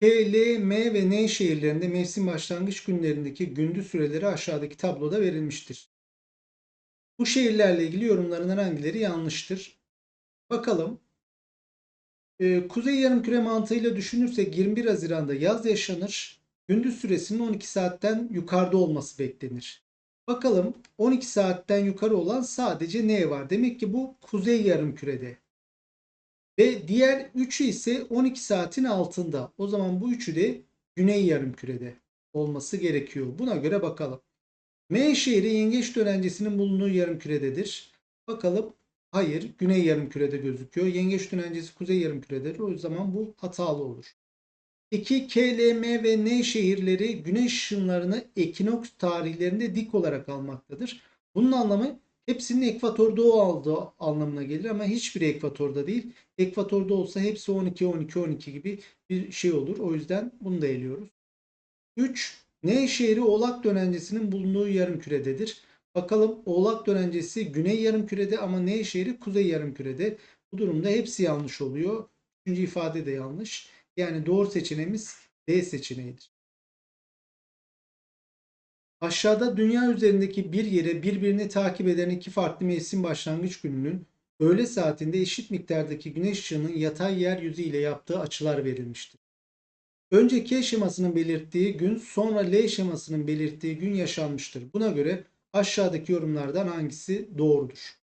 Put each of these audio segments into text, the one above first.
K, L, M ve N şehirlerinde mevsim başlangıç günlerindeki gündüz süreleri aşağıdaki tabloda verilmiştir. Bu şehirlerle ilgili yorumların hangileri yanlıştır? Bakalım. Ee, Kuzey yarımküre mantığıyla düşünürsek 21 Haziran'da yaz yaşanır. Gündüz süresinin 12 saatten yukarıda olması beklenir. Bakalım 12 saatten yukarı olan sadece ne var? Demek ki bu kuzey yarımkürede. Ve diğer üçü ise 12 saatin altında. O zaman bu üçü de güney yarımkürede olması gerekiyor. Buna göre bakalım. M şehri yengeç dönencesinin bulunduğu yarımkürededir. Bakalım hayır güney yarımkürede gözüküyor. Yengeç dönencesi kuzey yarımkürededir. O zaman bu hatalı olur. 2 K, L, M ve N şehirleri güneş ışınlarını ekinoks tarihlerinde dik olarak almaktadır. Bunun anlamı hepsinin ekvatorda aldığı anlamına gelir ama hiçbiri ekvatorda değil. Ekvatorda olsa hepsi 12 12 12 gibi bir şey olur. O yüzden bunu da eliyoruz. 3 N şehri Oğlak dönencesinin bulunduğu yarımkürededir. Bakalım Oğlak dönencesi güney yarımkürede ama N şehri kuzey yarımkürede. Bu durumda hepsi yanlış oluyor. Üçüncü ifade de yanlış. Yani doğru seçeneğimiz D seçeneğidir. Aşağıda dünya üzerindeki bir yere birbirini takip eden iki farklı mevsim başlangıç gününün öğle saatinde eşit miktardaki güneş ışığının yatay yeryüzü ile yaptığı açılar verilmiştir. Önce K şemasının belirttiği gün sonra L şemasının belirttiği gün yaşanmıştır. Buna göre aşağıdaki yorumlardan hangisi doğrudur?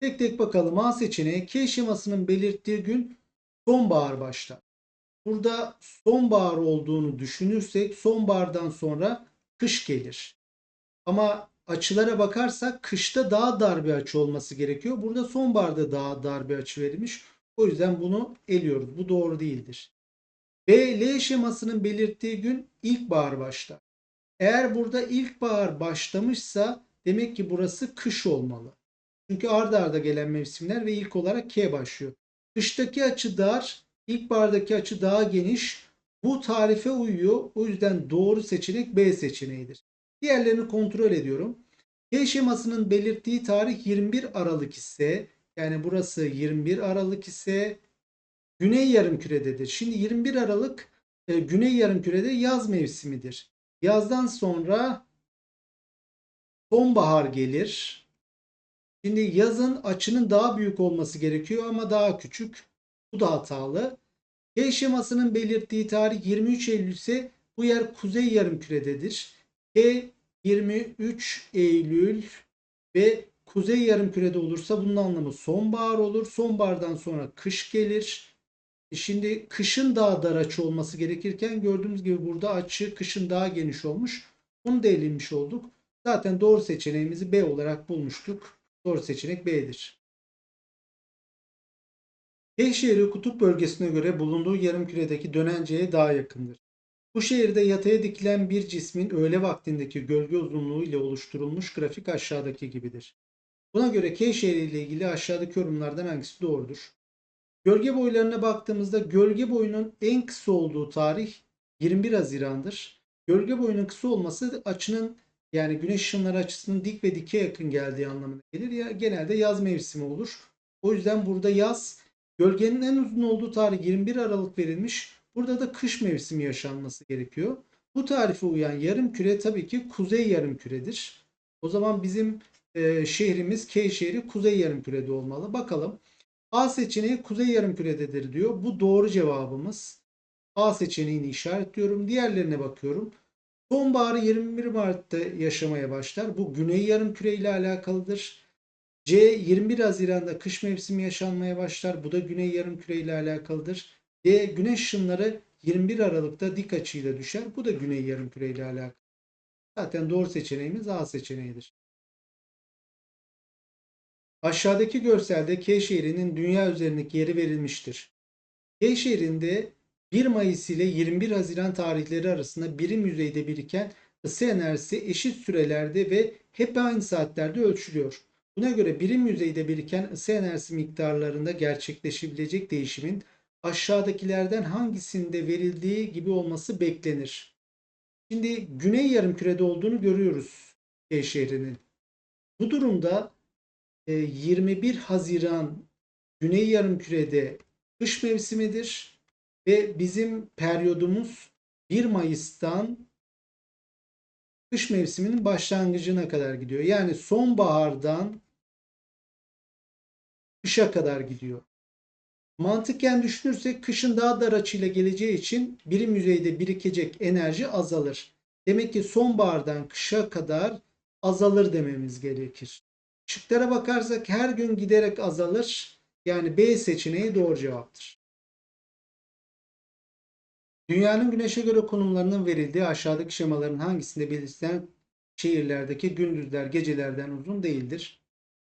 Tek tek bakalım. A seçeneği K şemasının belirttiği gün sonbahar başlar. Burada sonbahar olduğunu düşünürsek sonbahardan sonra kış gelir. Ama açılara bakarsak kışta daha dar bir açı olması gerekiyor. Burada sonbaharda daha dar bir açı verilmiş. O yüzden bunu eliyoruz. Bu doğru değildir. B, L şemasının belirttiği gün ilkbahar başlar. Eğer burada ilkbahar başlamışsa demek ki burası kış olmalı. Çünkü ardarda arda gelen mevsimler ve ilk olarak K başlıyor. Kıştaki açı dar, ilkbahardaki açı daha geniş. Bu tarife uyuyor. O yüzden doğru seçenek B seçeneğidir. Diğerlerini kontrol ediyorum. K şemasının belirttiği tarih 21 Aralık ise yani burası 21 Aralık ise Güney yarımkürededir. Şimdi 21 Aralık e, Güney yarımkürede yaz mevsimidir. Yazdan sonra sonbahar gelir. Şimdi yazın açının daha büyük olması gerekiyor ama daha küçük. Bu da hatalı. G şemasının belirttiği tarih 23 Eylül ise bu yer kuzey yarımkürededir. G 23 Eylül ve kuzey yarımkürede olursa bunun anlamı sonbahar olur. Sonbahardan sonra kış gelir. E şimdi kışın daha dar açı olması gerekirken gördüğümüz gibi burada açı kışın daha geniş olmuş. Bunu da elinmiş olduk. Zaten doğru seçeneğimizi B olarak bulmuştuk. Doğru seçenek B'dir. Şehri kutup bölgesine göre bulunduğu yarımküredeki dönenceye daha yakındır. Bu şehirde yataya dikilen bir cismin öğle vaktindeki gölge uzunluğu ile oluşturulmuş grafik aşağıdaki gibidir. Buna göre K şehri ile ilgili aşağıdaki yorumlardan hangisi doğrudur? Gölge boylarına baktığımızda gölge boyunun en kısa olduğu tarih 21 Haziran'dır. Gölge boyunun kısa olması açının yani güneş ışınları açısının dik ve dike yakın geldiği anlamına gelir. Ya genelde yaz mevsimi olur. O yüzden burada yaz gölgenin en uzun olduğu tarih 21 Aralık verilmiş. Burada da kış mevsimi yaşanması gerekiyor. Bu tarife uyan yarım küre tabii ki kuzey yarım küredir. O zaman bizim e, şehrimiz K şehri kuzey yarım kürede olmalı. Bakalım. A seçeneği kuzey yarımkürededir diyor. Bu doğru cevabımız. A seçeneğini işaretliyorum. Diğerlerine bakıyorum. Sonbaharı 21 Mart'ta yaşamaya başlar. Bu güney yarımküre ile alakalıdır. C 21 Haziran'da kış mevsimi yaşanmaya başlar. Bu da güney yarımküre ile alakalıdır. D güneş ışınları 21 Aralık'ta dik açıyla düşer. Bu da güney yarımküre ile alakalı. Zaten doğru seçeneğimiz A seçeneğidir. Aşağıdaki görselde K şehrinin dünya üzerindeki yeri verilmiştir. K şehrinde 1 Mayıs ile 21 Haziran tarihleri arasında birim yüzeyde biriken ısı enerjisi eşit sürelerde ve hep aynı saatlerde ölçülüyor. Buna göre birim yüzeyde biriken ısı enerjisi miktarlarında gerçekleşebilecek değişimin aşağıdakilerden hangisinde verildiği gibi olması beklenir. Şimdi güney yarımkürede olduğunu görüyoruz K şehrinin. Bu durumda 21 ee, Haziran Güney Yarımküre'de kış mevsimidir Ve bizim periyodumuz 1 Mayıs'tan kış mevsiminin başlangıcına kadar gidiyor. Yani sonbahardan kışa kadar gidiyor. Mantıken düşünürsek kışın daha dar açıyla geleceği için birim yüzeyde birikecek enerji azalır. Demek ki sonbahardan kışa kadar azalır dememiz gerekir. Şıklara bakarsak her gün giderek azalır. Yani B seçeneği doğru cevaptır. Dünyanın güneşe göre konumlarının verildiği aşağıdaki şemaların hangisinde belirtilen şehirlerdeki gündüzler gecelerden uzun değildir?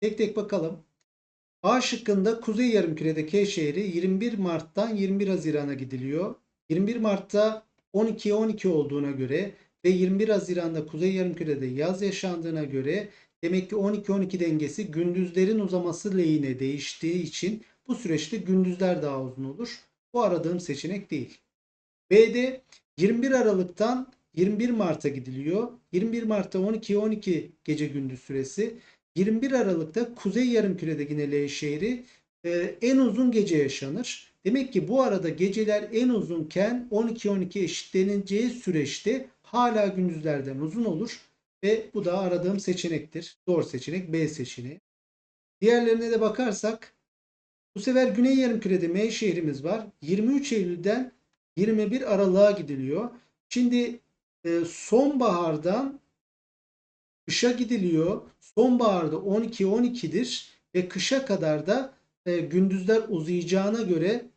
Tek tek bakalım. A şıkkında Kuzey Yarımküre'de K şehri 21 Mart'tan 21 Haziran'a gidiliyor. 21 Mart'ta 12'ye 12 olduğuna göre ve 21 Haziran'da Kuzey Yarımküre'de yaz yaşandığına göre demek ki 12-12 dengesi gündüzlerin uzaması lehine değiştiği için bu süreçte gündüzler daha uzun olur. Bu aradığım seçenek değil. B'de 21 Aralık'tan 21 Mart'a gidiliyor. 21 Mart'ta 12'ye 12 gece gündüz süresi. 21 Aralık'ta Kuzey Yarımküre'de yine L şehri e, en uzun gece yaşanır. Demek ki bu arada geceler en uzunken 12-12 eşitleneceği süreçte hala gündüzlerden uzun olur. Ve bu da aradığım seçenektir. Doğru seçenek B seçeneği. Diğerlerine de bakarsak bu sefer Güney Yarımküre'de M şehrimiz var. 23 Eylül'den 21 Aralık'a gidiliyor. Şimdi e, sonbahardan kışa gidiliyor. Sonbaharda 12-12'dir ve kışa kadar da e, gündüzler uzayacağına göre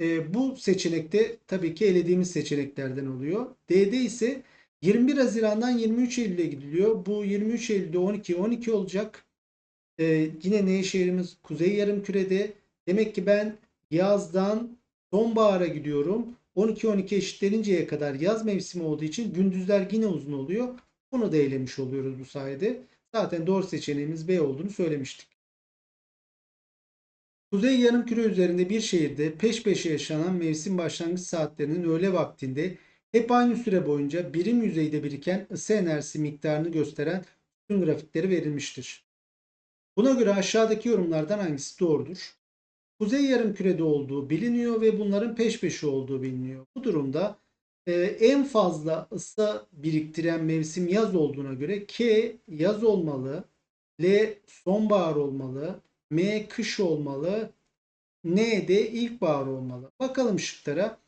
e, bu seçenekte tabii ki elediğimiz seçeneklerden oluyor. D'de ise 21 Haziran'dan 23 Eylül'e gidiliyor. Bu 23 Eylül'de 12-12 olacak. E, yine Nevşehir'imiz Kuzey Yarımküre'de. Demek ki ben yazdan sonbahara gidiyorum. 12-12 eşitleninceye kadar yaz mevsimi olduğu için gündüzler yine uzun oluyor. Bunu da eylemiş oluyoruz bu sayede. Zaten doğru seçeneğimiz B olduğunu söylemiştik. Kuzey yarımküre üzerinde bir şehirde peş peşe yaşanan mevsim başlangıç saatlerinin öğle vaktinde hep aynı süre boyunca birim yüzeyde biriken ısı enerjisi miktarını gösteren tüm grafikleri verilmiştir. Buna göre aşağıdaki yorumlardan hangisi doğrudur? Kuzey yarımkürede olduğu biliniyor ve bunların peş peşe olduğu biliniyor. Bu durumda e, en fazla ısı biriktiren mevsim yaz olduğuna göre K yaz olmalı, L sonbahar olmalı, M kış olmalı, N de ilkbahar olmalı. Bakalım şıklara.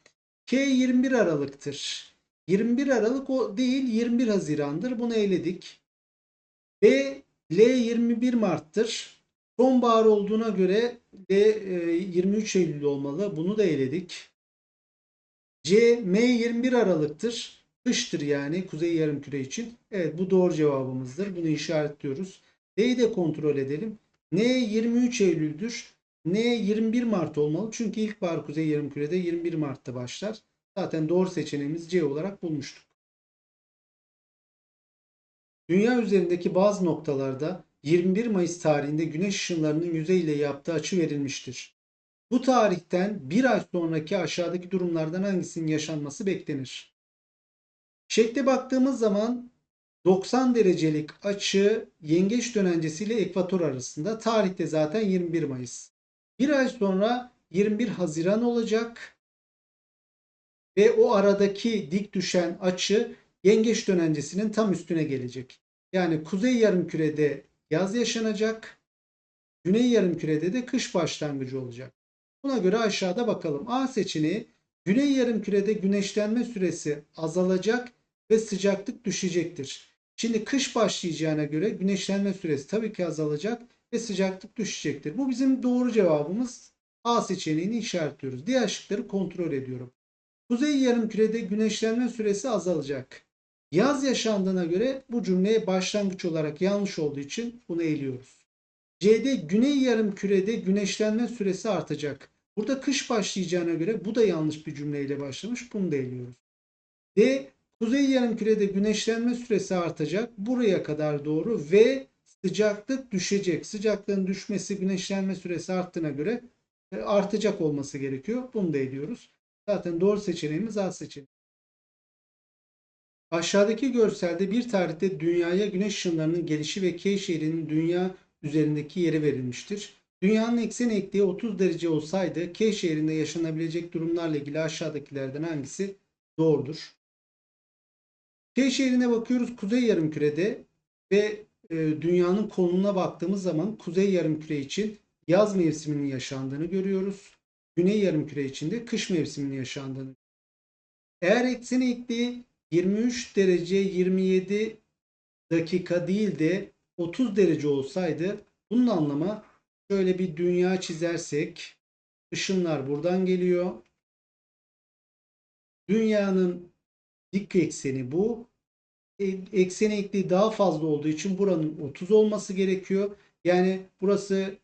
K 21 Aralık'tır. 21 Aralık o değil 21 Haziran'dır. Bunu eledik. B L 21 Mart'tır. Sonbahar olduğuna göre D 23 Eylül olmalı. Bunu da eledik. C M 21 Aralık'tır. Kıştır yani Kuzey Yarımküre için. Evet bu doğru cevabımızdır. Bunu işaretliyoruz. D'yi de kontrol edelim. N 23 Eylül'dür. N 21 Mart olmalı. Çünkü ilkbahar Kuzey Yarımküre'de 21 Mart'ta başlar. Zaten doğru seçeneğimiz C olarak bulmuştuk. Dünya üzerindeki bazı noktalarda 21 Mayıs tarihinde güneş ışınlarının yüzeyle yaptığı açı verilmiştir. Bu tarihten bir ay sonraki aşağıdaki durumlardan hangisinin yaşanması beklenir? Şekle baktığımız zaman 90 derecelik açı yengeç dönencesi ile ekvator arasında. Tarihte zaten 21 Mayıs. Bir ay sonra 21 Haziran olacak. Ve o aradaki dik düşen açı yengeç dönencesinin tam üstüne gelecek. Yani kuzey yarımkürede yaz yaşanacak. Güney yarımkürede de kış başlangıcı olacak. Buna göre aşağıda bakalım. A seçeneği güney yarımkürede güneşlenme süresi azalacak ve sıcaklık düşecektir. Şimdi kış başlayacağına göre güneşlenme süresi tabii ki azalacak ve sıcaklık düşecektir. Bu bizim doğru cevabımız. A seçeneğini işaretliyoruz. Diğer şıkları kontrol ediyorum. Kuzey yarımkürede güneşlenme süresi azalacak. Yaz yaşandığına göre bu cümle başlangıç olarak yanlış olduğu için bunu eliyoruz. C'de güney yarımkürede güneşlenme süresi artacak. Burada kış başlayacağına göre bu da yanlış bir cümleyle başlamış. Bunu da eliyoruz. D Kuzey yarımkürede güneşlenme süresi artacak. Buraya kadar doğru ve sıcaklık düşecek. Sıcaklığın düşmesi güneşlenme süresi arttığına göre e, artacak olması gerekiyor. Bunu da ediyoruz. Zaten doğru seçeneğimiz A seçeneği. Aşağıdaki görselde bir tarihte dünyaya güneş ışınlarının gelişi ve Key şehrinin dünya üzerindeki yeri verilmiştir. Dünyanın eksen eğikliği 30 derece olsaydı K şehrinde yaşanabilecek durumlarla ilgili aşağıdakilerden hangisi doğrudur? K şehrine bakıyoruz kuzey yarımkürede ve e, dünyanın konumuna baktığımız zaman kuzey yarımküre için yaz mevsiminin yaşandığını görüyoruz. Güney yarımküre için de kış mevsiminin yaşandığını. Eğer eksen eğikliği 23 derece 27 dakika değil de 30 derece olsaydı bunun anlamı şöyle bir dünya çizersek ışınlar buradan geliyor. Dünyanın dik ekseni bu. E, Eksen eğikliği daha fazla olduğu için buranın 30 olması gerekiyor. Yani burası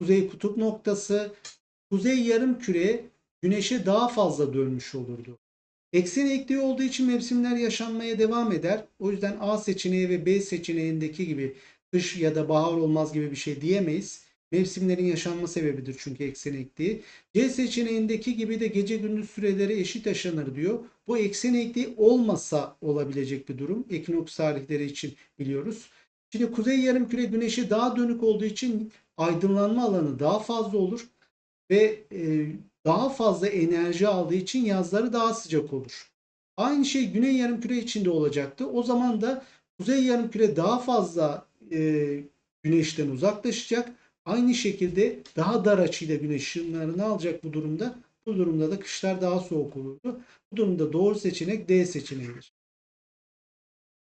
kuzey kutup noktası. Kuzey yarım küre güneşe daha fazla dönmüş olurdu. Eksen eğikliği olduğu için mevsimler yaşanmaya devam eder. O yüzden A seçeneği ve B seçeneğindeki gibi kış ya da bahar olmaz gibi bir şey diyemeyiz. Mevsimlerin yaşanma sebebidir çünkü eksen eğikliği. C seçeneğindeki gibi de gece gündüz süreleri eşit yaşanır diyor. Bu eksen eğikliği olmasa olabilecek bir durum. Ekinoks tarihleri için biliyoruz. Şimdi kuzey yarımküre güneşe daha dönük olduğu için aydınlanma alanı daha fazla olur ve e, daha fazla enerji aldığı için yazları daha sıcak olur. Aynı şey güney yarımküre için de olacaktı. O zaman da kuzey yarımküre daha fazla e, güneşten uzaklaşacak. Aynı şekilde daha dar açıyla güneş ışınlarını alacak bu durumda. Bu durumda da kışlar daha soğuk olurdu. Bu durumda doğru seçenek D seçeneğidir.